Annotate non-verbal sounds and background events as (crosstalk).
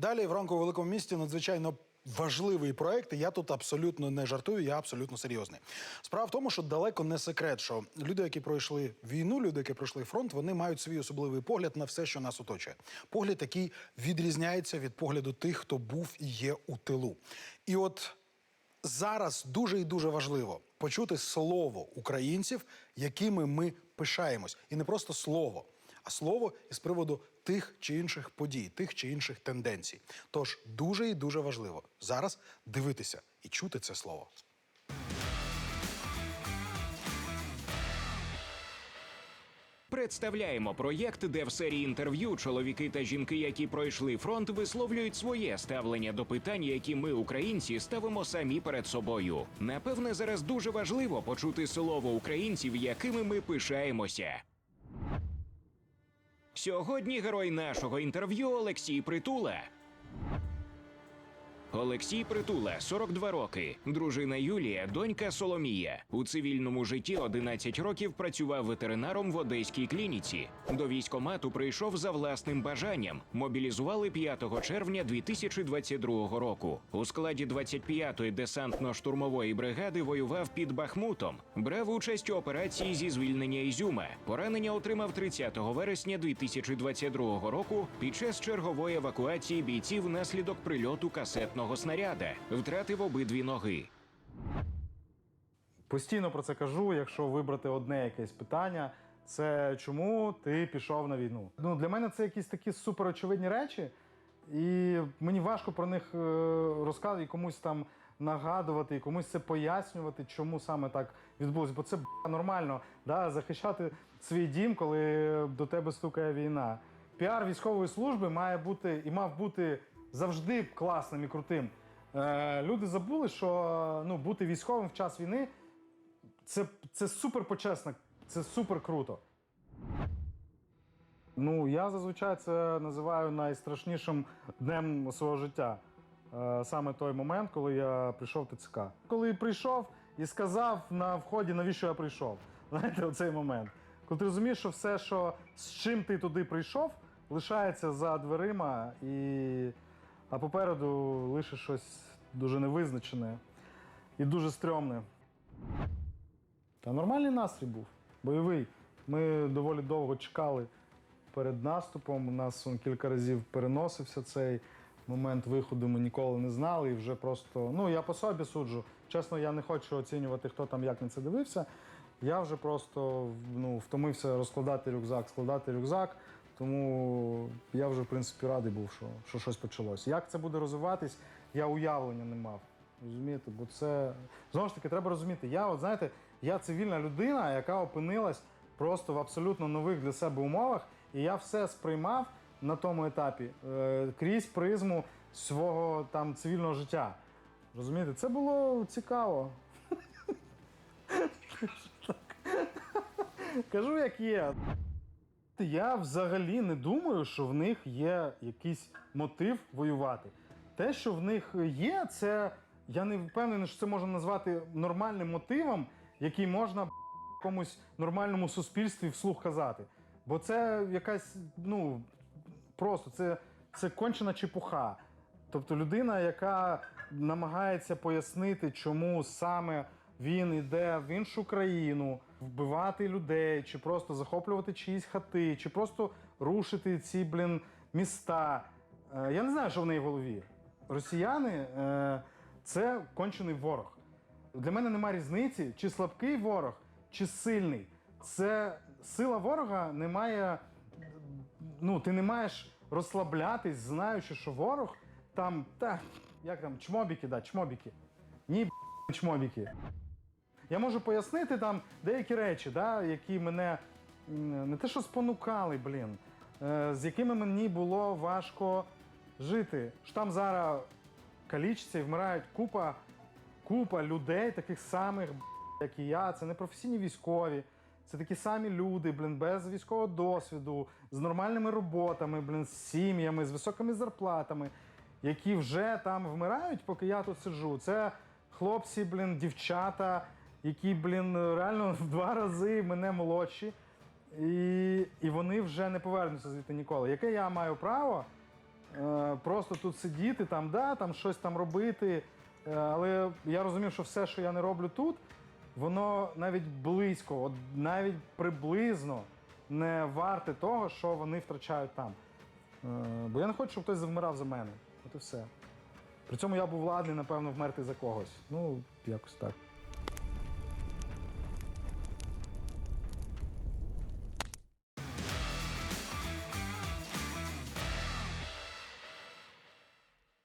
Далі в ранку великому місті надзвичайно важливий проект. Я тут абсолютно не жартую, я абсолютно серйозний. Справа в тому, що далеко не секрет, що люди, які пройшли війну, люди, які пройшли фронт, вони мають свій особливий погляд на все, що нас оточує. Погляд, який відрізняється від погляду тих, хто був і є у тилу. І от зараз дуже і дуже важливо почути слово українців, якими ми пишаємось, і не просто слово, а слово із приводу тих чи інших подій, тих чи інших тенденцій. Тож дуже і дуже важливо зараз дивитися і чути це слово. Представляємо проєкт, де в серії інтерв'ю чоловіки та жінки, які пройшли фронт, висловлюють своє ставлення до питань, які ми, українці, ставимо самі перед собою. Напевне, зараз дуже важливо почути слово українців, якими ми пишаємося. Сьогодні герой нашого інтерв'ю Олексій Притула. Олексій Притула, 42 роки, дружина Юлія, донька Соломія. У цивільному житті 11 років працював ветеринаром в одеській клініці. До військомату прийшов за власним бажанням. Мобілізували 5 червня 2022 року. У складі 25-ї десантно-штурмової бригади воював під Бахмутом. Брав участь у операції зі звільнення Ізюма. Поранення отримав 30 вересня 2022 року під час чергової евакуації бійців внаслідок прильоту касетного снаряда. Втратив обидві ноги. Постійно про це кажу, якщо вибрати одне якесь питання, це чому ти пішов на війну? Ну, для мене це якісь такі суперочевидні речі, і мені важко про них е, розказувати і комусь там нагадувати, і комусь це пояснювати, чому саме так відбулося. Бо це б**, нормально, да? захищати свій дім, коли до тебе стукає війна. Піар військової служби має бути і мав бути завжди класним і крутим. Е, люди забули, що ну, бути військовим в час війни це, це супер почесно, це супер круто. Ну, я зазвичай це називаю найстрашнішим днем свого життя. Е, Саме той момент, коли я прийшов в ТЦК. Коли прийшов і сказав на вході, навіщо я прийшов. Знаєте, оцей момент. Коли ти розумієш, що все, що з чим ти туди прийшов, лишається за дверима, і... а попереду лише щось дуже невизначене і дуже стрьомне. Та нормальний настрій був, бойовий. Ми доволі довго чекали перед наступом. У нас он кілька разів переносився цей момент виходу. Ми ніколи не знали і вже просто. Ну, я по собі суджу. Чесно, я не хочу оцінювати, хто там як на це дивився. Я вже просто ну, втомився розкладати рюкзак, складати рюкзак. Тому я вже, в принципі, радий був, що, що щось почалось. Як це буде розвиватись, я уявлення не мав. Розумієте, бо це знову ж таки треба розуміти. Я, от знаєте, я цивільна людина, яка опинилась просто в абсолютно нових для себе умовах, і я все сприймав на тому етапі е, крізь призму свого там цивільного життя. Розумієте, це було цікаво. (laughs) Кажу, як є. Я взагалі не думаю, що в них є якийсь мотив воювати. Те, що в них є, це я не впевнений, що це можна назвати нормальним мотивом, який можна б, комусь нормальному суспільстві вслух казати. Бо це якась, ну просто це, це кончена чепуха. Тобто людина, яка намагається пояснити, чому саме він йде в іншу країну, вбивати людей, чи просто захоплювати чиїсь хати, чи просто рушити ці, блін, міста. Е, Я не знаю, що в неї в голові. Росіяни е, це кончений ворог. Для мене немає різниці, чи слабкий ворог, чи сильний. Це сила ворога не має. Ну, ти не маєш розслаблятись, знаючи, що ворог там, та, як там, чмобіки, да, чмобіки. Ні, чмобіки. Я можу пояснити там деякі речі, да, які мене не те, що спонукали, блін, е, з якими мені було важко жити. Що там зараз калічиться і вмирають купа, купа людей, таких самих, як і я. Це не професійні військові. Це такі самі люди, блін, без військового досвіду, з нормальними роботами, блін, з сім'ями, з високими зарплатами, які вже там вмирають, поки я тут сиджу. Це хлопці, блін, дівчата, які, блін, реально (laughs) в два рази мене молодші. І, і вони вже не повернуться звідти ніколи. Яке я маю право е, просто тут сидіти, там, да, там щось там робити. Е, але я розумів, що все, що я не роблю тут, воно навіть близько, от навіть приблизно не варте того, що вони втрачають там. Е, бо я не хочу, щоб хтось завмирав за мене. От і все. При цьому я був ладний, напевно, вмерти за когось. Ну, якось так.